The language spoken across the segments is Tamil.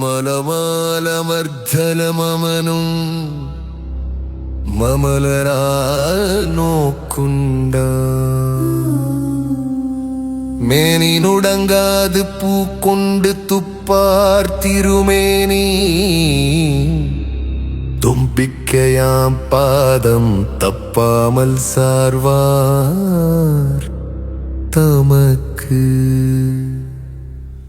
മലമാലമർദ്ദലമമനും മമലരാ നോക്കുണ്ട മേനിനുടങ്ങാത് പൂക്കൊണ്ട് തുപ്പാർ തിരുമേനി തുമ്പിക്കയാം പാദം തപ്പാമൽ സാർവാർ തമക്ക്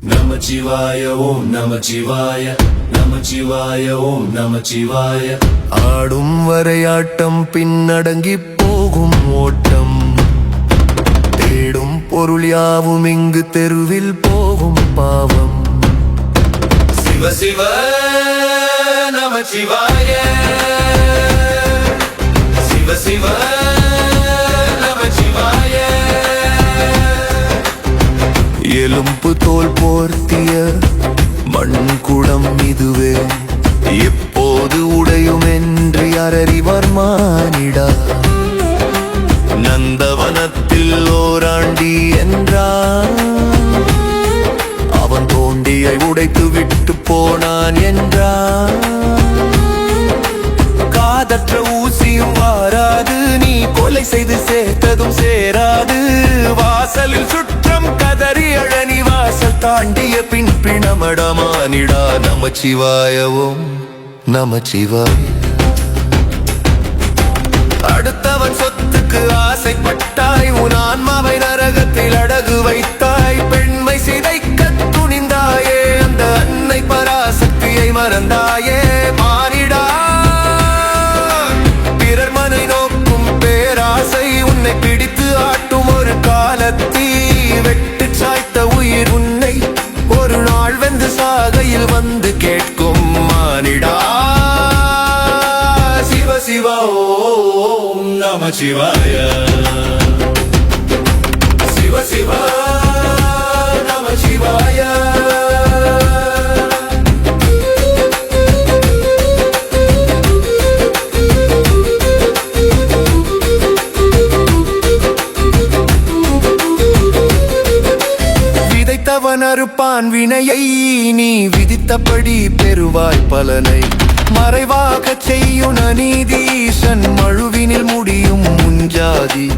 நமச்சிவாய ஓம் நமச்சிவாய. நமச்சிவாய ஓம் நமச்சிவாய. ஆடும் வரையாட்டம் பின்னடங்கி போகும் ஓட்டம். தேடும் பொருள் யாவும் இங்கு தெருவில் போகும் பாவம். சிவ சிவ நமச்சிவாய. சிவ சிவ கத்தியை உடைத்து விட்டு போனான் என்றான். காதற்ற ஊசியும் வாராது நீ கொலை செய்து சேர்த்ததும் சேராது. வாசலில் சுற்றம் கதறி அழனி வாசல் தாண்டிய பின் பிணமடமானிடா நமச்சிவாயவும் நமச்சிவாய. அடுத்தவன் சொத்துக்கு ஆசைப்பட்டாய் உன் ஓம் நமச்சிவாய சிவ சிவ நம சிவாய. விதைத்தவன் வினையை நீ விதித்தபடி பெறுவாய் பலனை. மறைவாக செய்யுன நீதீசன் மழுவினில் முடி முஞ்சாதி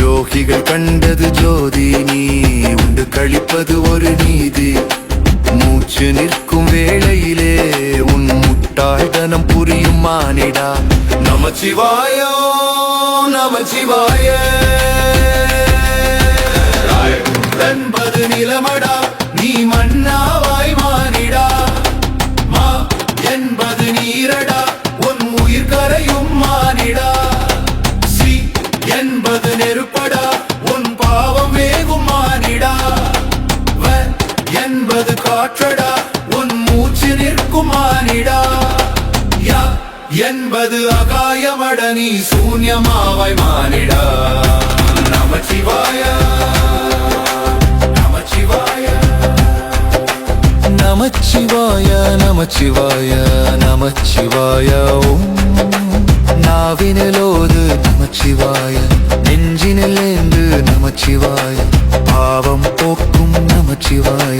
யோகிகள் கண்டது ஜோதி. நீ உண்டு கழிப்பது ஒரு நீதி. மூச்சு நிற்கும் வேளையிலே உன் முட்டாள்தனம் புரியும் மானிடா. நமச்சிவாயோ நமச்சிவாய. என்பது நிலமடா. நீ மன்னாவாய் மானிடா. மா என்பது நீரடா. உன் உயிர் கரையும் என்பது காற்றடா உன் மூச்சு நிற்கும் மானிடா யா என்பது அகாயமட நீ சூன்யமாவாய் மானிடா. நமச்சிவாய நமச்சிவாய. நமச்சிவாய நமச்சிவாய நமச்சிவாய. ஓம் நாவினிலோது நமச்சிவாய. நெஞ்சினிலேந்து நமச்சிவாய. பாவம் போக்கும் நமச்சிவாய.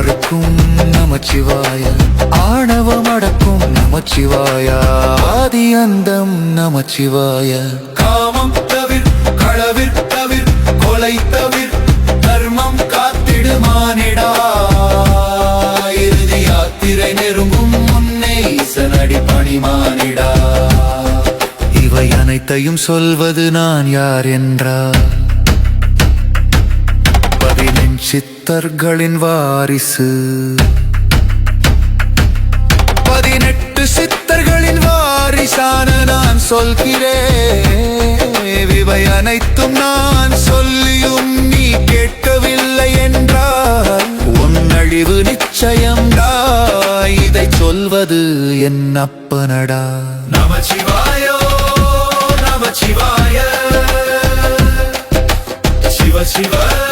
பயமறுக்கும் நமச்சிவாய. ஆணவம் அடக்கும் நமச்சிவாய. ஆதி அந்தம் நமச்சிவாய. காமம் தவிர் களவிற் தவிர் கொலை தவிர் தர்மம் காத்திடுமானிடா. இறுதி யாத்திரை நெருங்கும் முன்னே ஈசனடி பணிமானிடா. இவை அனைத்தையும் சொல்வது நான் யார் என்றார் சித்தர்களின் வாரிசு. பதினெட்டு சித்தர்களின் வாரிசான நான் சொல்கிறேன். இவை அனைத்தும் நான் சொல்லியும் நீ கேட்கவில்லை என்றால் உன் அழிவு நிச்சயம்டா இதை சொல்வது என் அப்பனடா. நமச்சிவாயோ நமச்சிவாய. சிவ சிவ.